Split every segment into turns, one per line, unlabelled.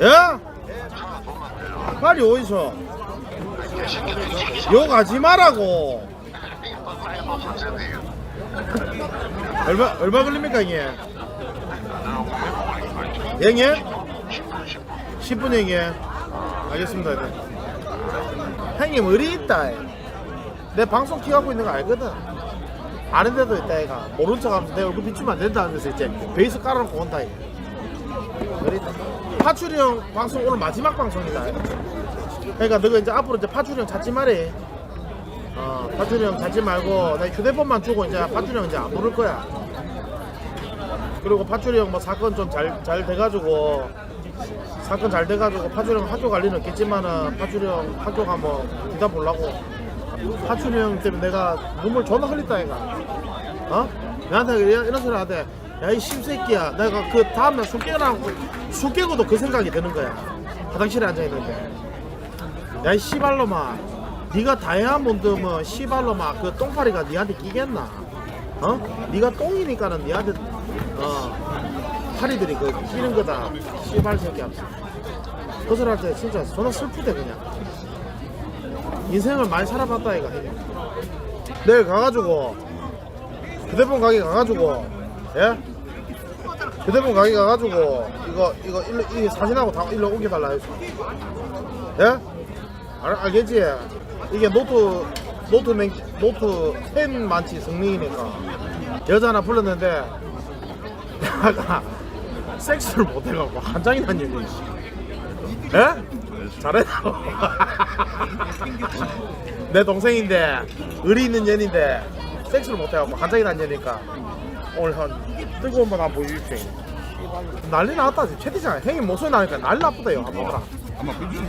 예? 빨리 어디서? 욕하지 말라고. 얼마 얼마 걸립니까 이게? 영예? 10분 영예. 알겠습니다. 일단. 형님 의리 있다. 내 방송 키워갖고 있는 거 알거든. 아는데도 있다 얘가 모른 척하면서 내 얼굴 비추면 안 된다 하면서 이제 베이스 깔아놓고 온다 얘. 의리 있다. 파출이 형 방송 오늘 마지막 방송이다. 그러니까 너가 이제 앞으로 이제 파출이 형 찾지 말해. 어, 파출이 형 찾지 말고 내 휴대폰만 주고 이제 파출이 형 이제 안 부를 거야. 그리고 파출이 형 뭐 사건 좀 잘 잘 돼가지고 사건 잘 돼가지고 파출이 형 학교 갈 일은 없겠지만은 파출이 형 학교 가면 기다 보려고 파출이 형 때문에 내가 눈물 존나 흘렸다 얘가 어? 나한테 이런, 이런 소리 하대 야이 씹새끼야. 내가 그 다음날 술 깨고 술 깨고도 그 생각이 드는 거야. 화장실에 앉아있는데. 야 이 씨발놈아. 네가 다이아몬드면 씨발놈아. 그 똥파리가 니한테 끼겠나? 어? 네가 똥이니까는 니한테 어 파리들이 그 끼는 거다. 씨발 새끼야. 그 소리 할때 진짜 존나 슬프대 그냥. 인생을 많이 살아봤다 얘가 내일 가가지고 휴대폰 가게 가가지고 예? 휴대폰 가게 가가지고 이거 이거 일로 이 사진하고 다 일로 옮겨 달라 해서 예? 알, 알겠지? 이게 노트 노트 맨 노트 10 만치 승리니까 여자 하나 불렀는데 내가 섹스를 못해갖고 한 장이 난 얘기 예? 잘했다고 내 동생인데 의리 있는 년인데 섹스를 못해갖고 한 장이 난 년이니까 오늘 한 뜨거운 번 한번 보여주십시오 난리 났다 지금. 채팅창에. 형님 목소리 나니까 난리 나쁘다요. 한번 봐라.
아마 삐죽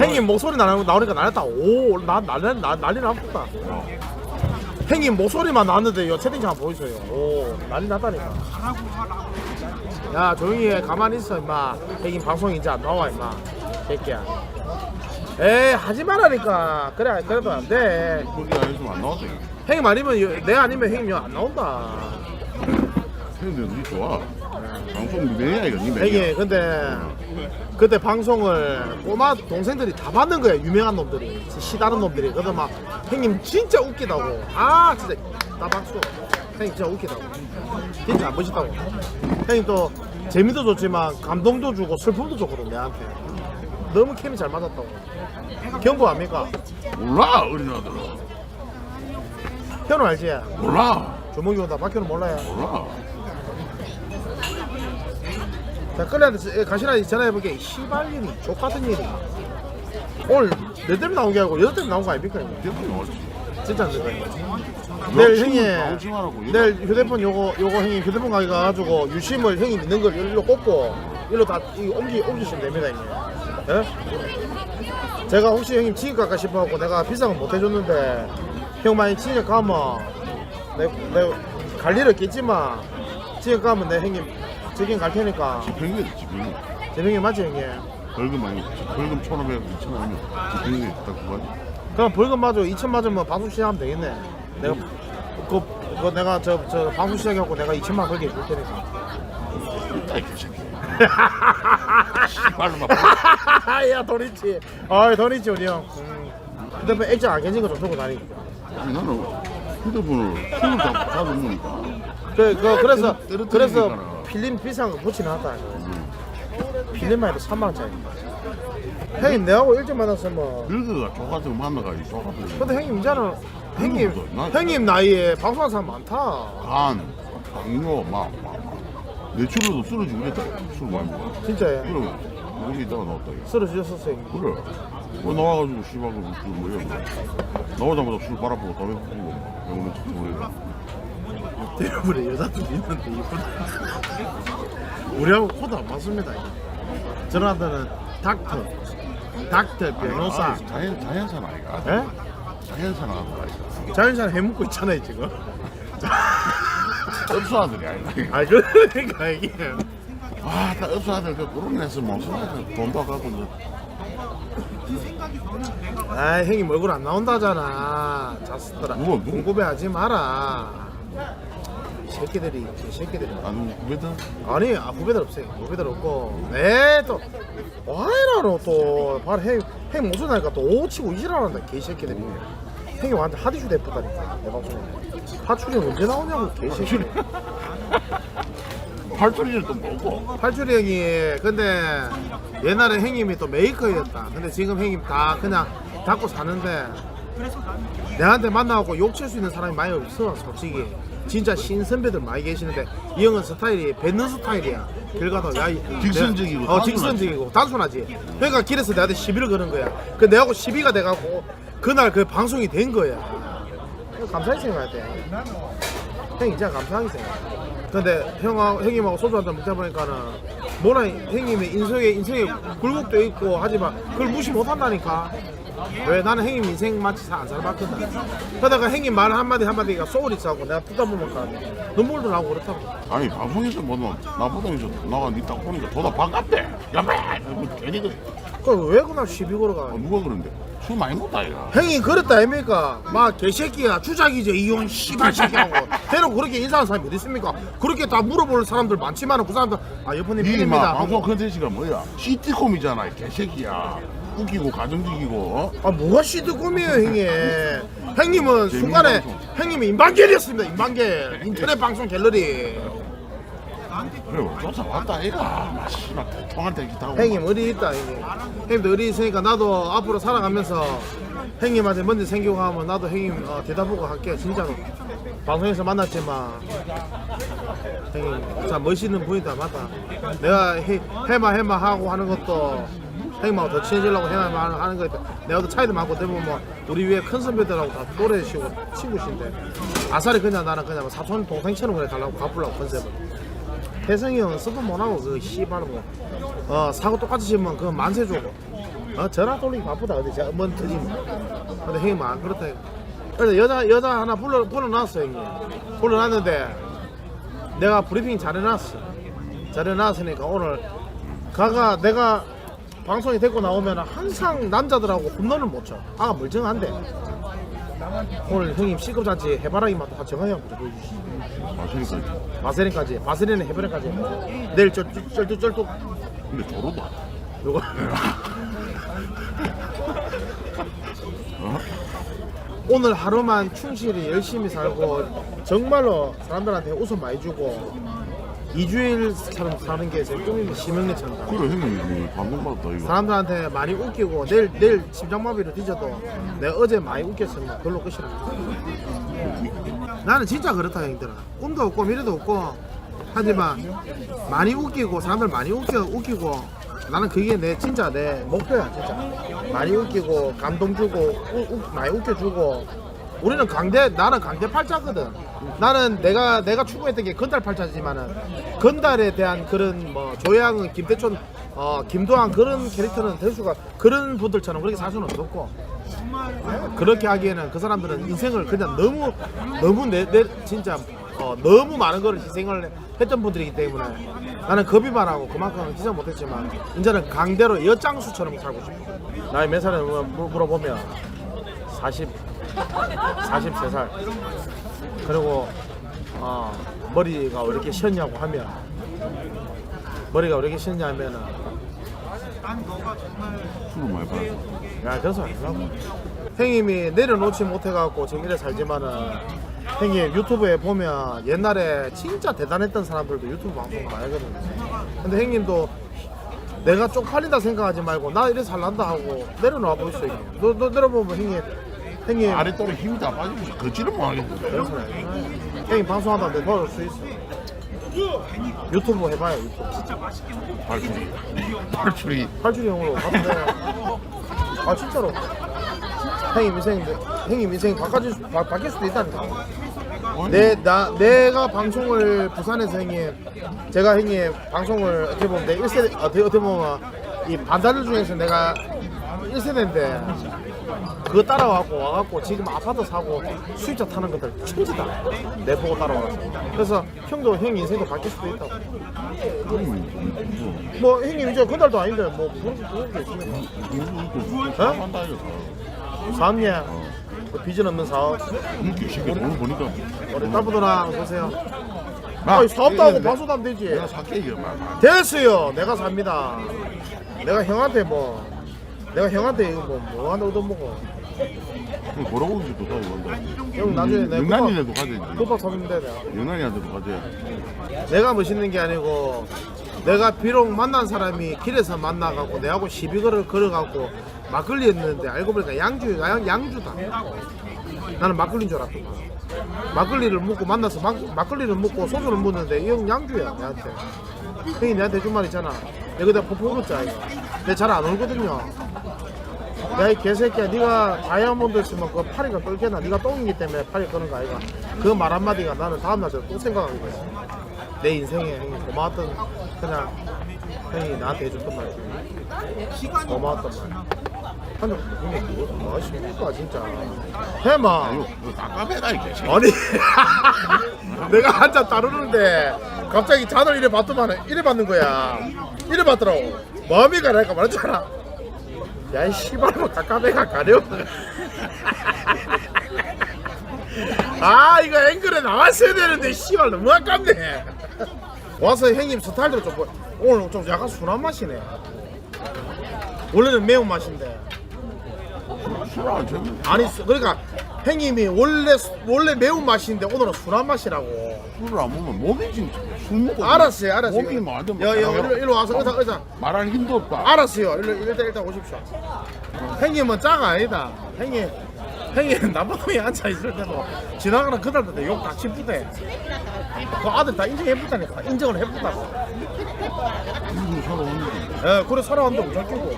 형님 목소리 나오니까, 나오니까 난리 났다. 오 나 난리 나, 난리 났다. 형님 목소리만 나왔는데 요. 채팅창 보이세요. 오 난리 났다니까. 야 조용히 해. 가만히 있어 임마. 형님 방송 이제 안 나와 임마. 새끼야. 에이 하지 말라니까. 그래 그래도 안돼.
안 나왔어
형님 아니면 여- 내 아니면 형님 안 나온다
형들 니 좋아. 방송 매야 이거 니 매야
형님 근데 그때 방송을 꼬마 동생들이 다 봤는 거야 유명한 놈들이. 시다른 놈들이. 그래서 막 형님 진짜 웃기다고. 아 진짜. 나 박수. 형님 진짜 웃기다고. 진짜 안 멋있다고. 형님 또 재미도 좋지만 감동도 주고 슬픔도 줬거든 내한테. 너무 캠이 잘 맞았다고. 경고 압니까?
몰라 어린 아들은
현우 알지?
몰라
조목이 온다 박현우 몰라요.
몰라.
자 끌려한테 가시나 전화해보게 시발년이 족같은 일이. 오늘 내 때문에 나온 게 아니고 여자 때문에 나온 거 아닙니까 이거?
대본이 나왔지.
진짜 안 될까요? 내일 형님
나오지 말라고.
내일 휴대폰 요거 요거 형님 휴대폰 가게 가가지고 유심을 형이 있는 걸 일로 꽂고 일로 다 이거 옮기 옮기시면 됩니다 형님. 예? 제가 혹시 형님 지금 갈까 싶어갖고 내가 비싼 거못 해줬는데 형 만약 지금 가면 내내갈 일 없겠지만 지금 가면 내 형님 지금 갈 테니까.
집행이 집행이
제 형님 맞지 형님?
벌금 아니 벌금 1,500 2,000원 집행이 딱 그거
그럼 벌금 맞아. 2천 맞으면 방송 시작하면 되겠네. 내가 그, 그 내가 저, 저 방송 시작해갖고 내가 2천만 벌게 해줄 테니까.
아이 그 새끼. 씨발로 막
야돈 있지. 아이 돈 있지 우리 형. 음. 휴대폰 액정 안 깨진 거좀 들고 다니.
아니, 나는 휴대폰을 힘을 다 받아놓으니까
그, 그, 그래서
떨어뜨리니까.
그래서 필름 비싼 거 붙여놨다 필름만 해도 3만 원짜리 형님 내하고 일찍 만났으면
늙어가 족같은 거 만나가지고 족같은 거
근데 형님 이제는 형님
그거보다 나-
형님 나이에 방송하는 사람 많다
간, 당뇨, 막, 막, 막. 뇌출혈도 쓰러지고 그랬다. 술 많이 먹어.
진짜요
그럼, 우리 이따가 나왔다. 이거.
쓰러지셨었어요 형님.
그래. 뭐 나와가지고 씨발 그술 뭐야. 나오자마자 술 빨아보고 담배 막. 병원에 쭉 보내고.
대부분의 여자들이 있는데 이쁘다 우리하고 코드 안 맞습니다 저한테는 닥터 닥터 변호사
아, 자연, 자연산 아이가.
예?
자연산 아이가.
자연산 해먹고 있잖아요 지금
읍수 아들이 아이가.
아 그러니까 이게
아, 다 아들 그 애서 멍청해 돈도 아깝고. 이제.
아 형님 얼굴 안 나온다잖아. 자스더라
누가, 누가?
궁금해하지 마라. 새끼들이 이 새끼들이.
나는 후배들?
아니 아, 후배들 없어요. 후배들 없고. 네또? 와이라로 또? 바로 행, 행 무슨 날까 또 오치고 이지랄한다 개새끼들이. 행이 완전 하디슈 대프다니까 내 방송에. 파출이 언제 나오냐고 개새끼
팔뚝이는 또 뭐고.
팔출이 형이 근데 옛날에 형님이 또 메이커였다. 근데 지금 형님 다 그냥 닫고 사는데 내한테 만나고 욕칠 수 있는 사람이 많이 없어 솔직히. 진짜 신선배들 많이 계시는데 이 형은 스타일이 뱉는 스타일이야. 길 가다 야 이-
직선적이고
내- 어
단순하지.
직선적이고 단순하지. 그러니까 길에서 내한테 시비를 거는 거야. 그 내하고 시비가 돼갖고 그날 그 방송이 된 거야. 감사히 생각해야 돼. 형이 진짜 감사하게 생각해 근데 형하고 형님하고 소주 한잔 먹다 보니까는 뭐라 형님의 인생에 인생에 굴곡도 있고 하지만 그걸 무시 못한다니까. 왜? 나는 형님 인생 마치 잘안 살아봤거든. 그러다가 형님 말 한마디 한마디가 소울이 있어갖고 내가 듣다 보니까 눈물도 나고 그렇다고.
아니 방송에서 뭐는 나보다 이제 나가 니딱 보니까 더다 반갑대. 야매 괜히 그
그왜 그날 시비 걸어가?
어, 누가 그런데 술 많이 먹다 이거
형이 그랬다 아닙니까? 막 개새끼야 주작이지 이혼 씨발 새끼하고 대놓고 그렇게 인사하는 사람이 어디 있습니까? 그렇게 다 물어볼 사람들 많지만 그 사람들 아 여포님
니마
팬입니다
방송 컨텐츠가 뭐야 시티콤이잖아 이 개새끼야 웃기고 가정적이고 어?
아 뭐가 시드콤이에요 형님 형님은 순간에
방송.
형님이 인방겔이었습니다 인방겔 인터넷 방송 갤러리
그래 쫓아 왔다 얘가 마씨나 대통한테 기타고
형님 어디 있다 형님 형님도 어디 있으니까 나도 앞으로 살아가면서 형님한테 먼저 생기고 하면 나도 형님 어, 대답하고 할게요 진짜로. 방송에서 만났지만. 형님 참 멋있는 분이다 맞다. 내가 해, 해마 해마 하고 하는 것도 형님하고 더 친해지려고 해마 하는 거니까 내가 더 차이도 많고 대부분 뭐 우리 위에 큰 선배들하고 다 또래시고 친구신데. 아사리 그냥 나는 그냥 뭐 사촌 동생처럼 그래 달라고 갚으려고 컨셉을 혜성이 형은 써도 못하고 그 씨발 뭐 어, 사고 똑같이 치면 그거 만세 주고. 어, 전화 돌리기 바쁘다 근데 제가 뭔 터지면 근데 형이 막 그렇다 그래서 여자 여자 하나 불러 불러놨어 형님 불러놨는데 내가 브리핑 잘해놨어. 잘해놨으니까 오늘 가가 내가 방송이 됐고 나오면 항상 남자들하고 홈런을 못쳐. 아가 멀쩡한데. 오늘 형님 C급 잔치 해바라기 맛도 같이 한번 보여주시죠
마시니까
바세린까지. 바세린은 해바라기까지 내일 쩔뚝 쩔뚝 쩔뚝.
근데 저러다.
요거.
어?
오늘 하루만 충실히 열심히 살고 정말로 사람들한테 웃음 많이 주고 2주일처럼 사는 게 제 꿈입니다 심형래처럼
그래 형님. 감동받았다 이거.
사람들한테 많이 웃기고 내일 내일 심장마비로 뒤져도 내가 어제 많이 웃겼으면 그걸로 끝이라 나는 진짜 그렇다 형들아. 꿈도 없고 미래도 없고. 하지만 많이 웃기고 사람들 많이 웃겨 웃기고. 나는 그게 내 진짜 내 목표야 진짜. 많이 웃기고 감동 주고 우- 우- 많이 웃겨주고. 우리는 강대 나는 강대 팔자거든. 나는 내가 내가 추구했던 게 건달 팔자지만은 건달에 대한 그런 뭐 조양은 김대촌 어 김도환 그런 캐릭터는 될 수가 그런 분들처럼 그렇게 살 수는 없었고 그렇게 하기에는 그 사람들은 인생을 그냥 너무 너무 내, 내 진짜 어, 너무 많은 거를 희생을 했던 분들이기 때문에 나는 겁이 많하고 그만큼 희생 못했지만 이제는 강대로 여장수처럼 살고 싶어 나이 몇 살에 물어보면 40 43살. 그리고 어, 머리가 왜 이렇게 쉬었냐고 하면 머리가 왜 이렇게 쉬었냐 하면은
술을 많이 받았어
야안 하려고? 형님이 내려놓지 못해갖고 지금 이래 살지만은 형님 유튜브에 보면 옛날에 진짜 대단했던 사람들도 유튜브 방송 많이 하거든요. 근데 형님도 내가 쪽팔린다 생각하지 말고 나 이래 살란다 하고 내려놔 보이소 형님? 너, 너 내려보면 형님 형님.
아랫도로 힘이 다 빠지면서 걷지를 못하겠는데
그래서 형님 방송하다가 도와줄 수 있어. 유튜브 해봐요 유튜브.
발출이 발출이.
팔줄형으로 가면 돼. 아 진짜로. 형님 인생 형님 인생 바꿔줄 수- 바, 바뀔 수도 있다니까. 내 나 내가 방송을 부산에서 형님 제가 형님 방송을 어떻게 보면 내 1세대 어떻게 어떻게 보면 이 반다들 중에서 내가 1세대인데 그거 따라와갖고 와갖고 지금 아파트 사고 수입차 타는 것들 천지다 내 보고 따라와서 그래서 형도 형 인생도 바뀔 수도 있다고. 뭐 형님 이제 그날도 아닌데 뭐? 어?
한다 이거
사업냐? 그 비전 없는 사업
이렇게 쉽게 돈을 버니까
우리 딸부들랑 보세요. 아니 사업도
이거
하고 방송도 하면 되지.
내가 살게 이거 말
됐어요. 내가 삽니다. 내가 형한테 뭐 내가 형한테 이거 뭐, 뭐 하나 얻어먹어.
걸어오기도 다 이건데.
형 나중에 내가
영란이라도 가져야지
국밥 사주면 돼 내가.
영란이한테도 가져야
내가 멋있는 게 아니고 내가 비록 만난 사람이 길에서 만나갖고 내하고 시비거를 걸어갖고 막걸리 했는데 알고 보니까 양주가 양, 양주다. 나는 막걸리인 줄 알았더만 막걸리를 먹고 만나서 막, 막걸리를 먹고 소주를 먹는데 이 형 양주야 내한테. 형이 내한테 해준 말 있잖아 내가 포포 울었자 이거 내 잘 안 울거든요. 야이 개새끼야 네가 다이아몬드 있으면 그 파리가 끓겠나? 네가 똥이기 때문에 파리 끄는 거 아이가. 그 말 한마디가 나는 다음날 또 생각한 거야 내 인생에 형이 고마웠던 그냥 형이 나한테 해줬던 말이지 고마웠던 말. 한잔 형님 뭐, 뭐 하십니까 진짜. 해마.
이거 깝깝해다 이게
아니 내가 한 잔 따르는데 갑자기 잔을 이래 받더만 이래 받는 거야 이래 받더라고. 마음이 가라니까 말했잖아. 야이 씨발로 깝깝해가 가려? 아 이거 앵글에 나왔어야 되는데 씨발 너무 아깝네. 와서 형님 스타일대로 좀 보- 오늘 좀 약간 순한 맛이네. 원래는 매운 맛인데.
쳤는
아니 수- 그러니까 형님이 원래 수- 원래 매운 맛인데 오늘은 순한 맛이라고.
술을 안 먹으면 몸이 진짜 술 먹고
알았어요 알았어요.
몸이 말도
여, 여, 일로, 일로 와서 의자 의자
말할 힘도 없다.
알았어요. 일로 일단 일단 오십시오. 형님은 짱 아니다. 형님 형님 남방에 앉아 있을 때도 지나가는 그들한테 욕다 치부대. 그 아들 다 인정해보다니까. 인정을 해보다고.
이거 서로 왔는데
예 그래 살아왔는데 무장 끼고.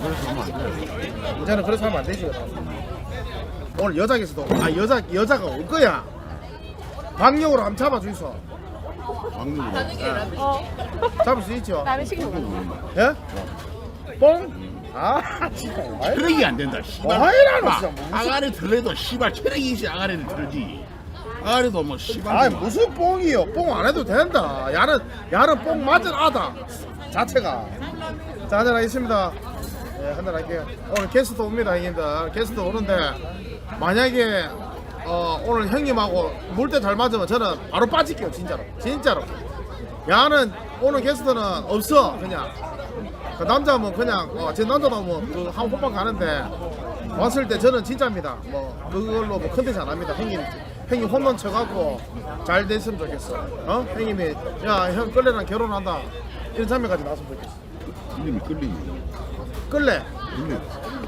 그래서 하면 안 돼.
이제는 그래서 하면 안 되지 오늘 여자께서도 아 여자 여자가 올 거야. 방역으로 한번 잡아주이소
방금으로?
잡을 수 있죠?
나는 식구
예? 뽕? 아 진짜. 왜
체력이 안 된다 씨발.
와이라노
아,
진짜. 무슨
아가리 들래도 씨발 체력이 있어 아가리를 들지. 아가리도 뭐 씨발.
아이 무슨 뽕이요? 뽕 안 해도 된다. 야는 야는 뽕 맞은 아다. 자체가. 자 한잔 하겠습니다. 예 한잔 할게요. 오늘 게스트 옵니다 형님들. 게스트 오는데 만약에 어, 오늘 형님하고 물때 잘 맞으면 저는 바로 빠질게요 진짜로 진짜로 야는 오늘 게스트는 없어 그냥 그 남자면 그냥 어, 제 남자도 뭐그한 호박 가는데 왔을 때 저는 진짜입니다. 뭐 그걸로 뭐 컨텐츠 안 합니다. 형님 형님 홈런 쳐갖고 잘 됐으면 좋겠어. 어? 형님이 야 형 끌래랑 결혼한다 이런 장면까지 나왔으면 좋겠어.
이름이 끌리니
끌래?
끌리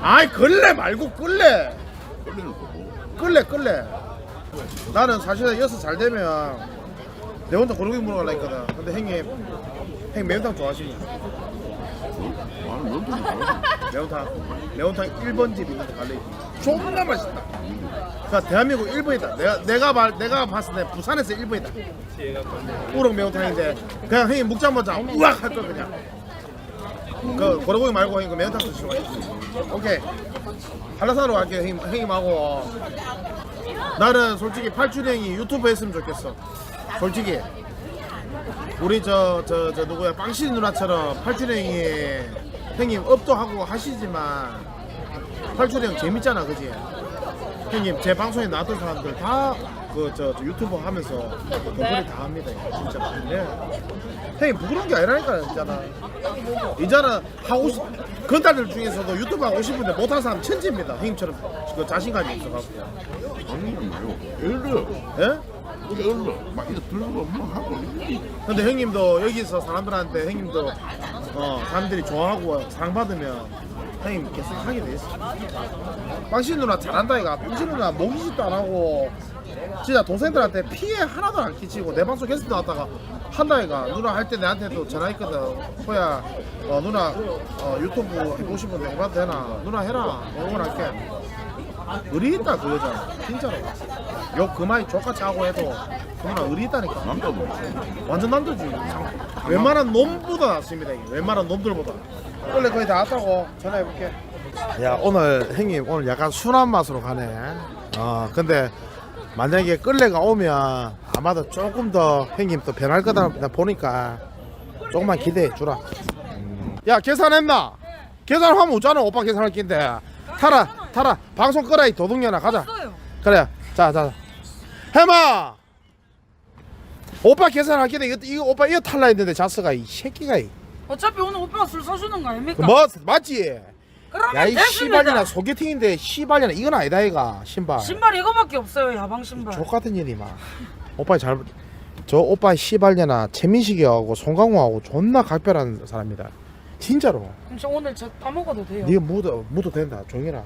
아이 끌래 말고 끌래 끌래 끌래. 나는 사실은 여기서 잘 되면 내 혼자 고르기 물어갈라 했거든. 근데 형님 형님 매운탕 좋아하시니?
나는 면도기 잘하지
매운탕 매운탕 1번 집 있는데 갈래 존나 맛있다 그러니까 대한민국 1번이다 내가 내가 말 내가 봤을 때 부산에서 1번이다 우럭 매운탕인데 그냥 형님 묵자마자 우악 할거 그냥 그 고래고기 말고 형님 그 매운탕 드시고 오케이. 한라산으로 갈게요 형님, 형님하고. 나는 솔직히 형이 유튜브 했으면 좋겠어. 솔직히. 우리 저 저 저 누구야? 빵씨 누나처럼 팔춘행이 형님 업도 하고 하시지만 팔춘행 재밌잖아 그지? 형님 제 방송에 나왔던 사람들 다 그저 유튜브 하면서 돈벌이 다 합니다 진짜 네. 형님 부끄러운 게 아니라니까 진짜나 이제는 하고 싶 건달들 중에서도 유튜브 하고 싶은데 못하는 사람 천지입니다 형님처럼. 그 자신감이 있어갖고.
아니면 말고 예를 들어.
예?
예를 들어 막 이거 들고 뭐 하고
근데 형님도 여기서 사람들한테 형님도 어 사람들이 좋아하고 사랑받으면 형님 계속 하게 돼 있어. 빵신 누나 잘한다 이가 빵신 누나 모기짓도 안 하고 진짜 동생들한테 피해 하나도 안 끼치고 내 방송 게스트 나왔다가 한다 이가 누나 할 때 내한테도 전화했거든 호야 어, 누나 어, 유튜브 해보고 싶은데 해봐도 되나 누나 해라 응원할게 의리 있다 그 여자 진짜로 욕 그만이 족같이 하고 해도 그 누나 의리 있다니까
남자도
완전 남자지. 웬만한 놈보다 낫습니다. 이게. 웬만한 놈들보다. 원래 거의 다 왔다고 전화해볼게. 야 오늘 형님 오늘 약간 순한 맛으로 가네. 어 근데 만약에 끌레가 오면 아마도 조금 더 형님 또 변할 거다 나 보니까 조금만 기대해 주라. 음. 야 계산했나? 계산하면 오잖아 오빠 계산할 낀데. 타라 타라 방송 끄라 이 도둑년아 가자. 그래 자자 해마 오빠 계산하겠네 이거, 이거 오빠 이거 탈라 했는데 자스가 이 새끼가 이.
어차피 오늘 오빠가 술 사주는 거 아닙니까?
뭐 맞지?
그러면
야이
됐습니다.
씨발이나 소개팅인데 씨발이나 이건 아니다 이가 신발
신발 이거밖에 없어요 야방 신발.
족 같은 일이 막 오빠 잘 저 오빠 씨발년아 최민식이하고 송강호하고 존나 각별한 사람이다 진짜로
그럼 저 오늘 저 다 먹어도 돼요.
네가 묻어 묻어 된다 종이라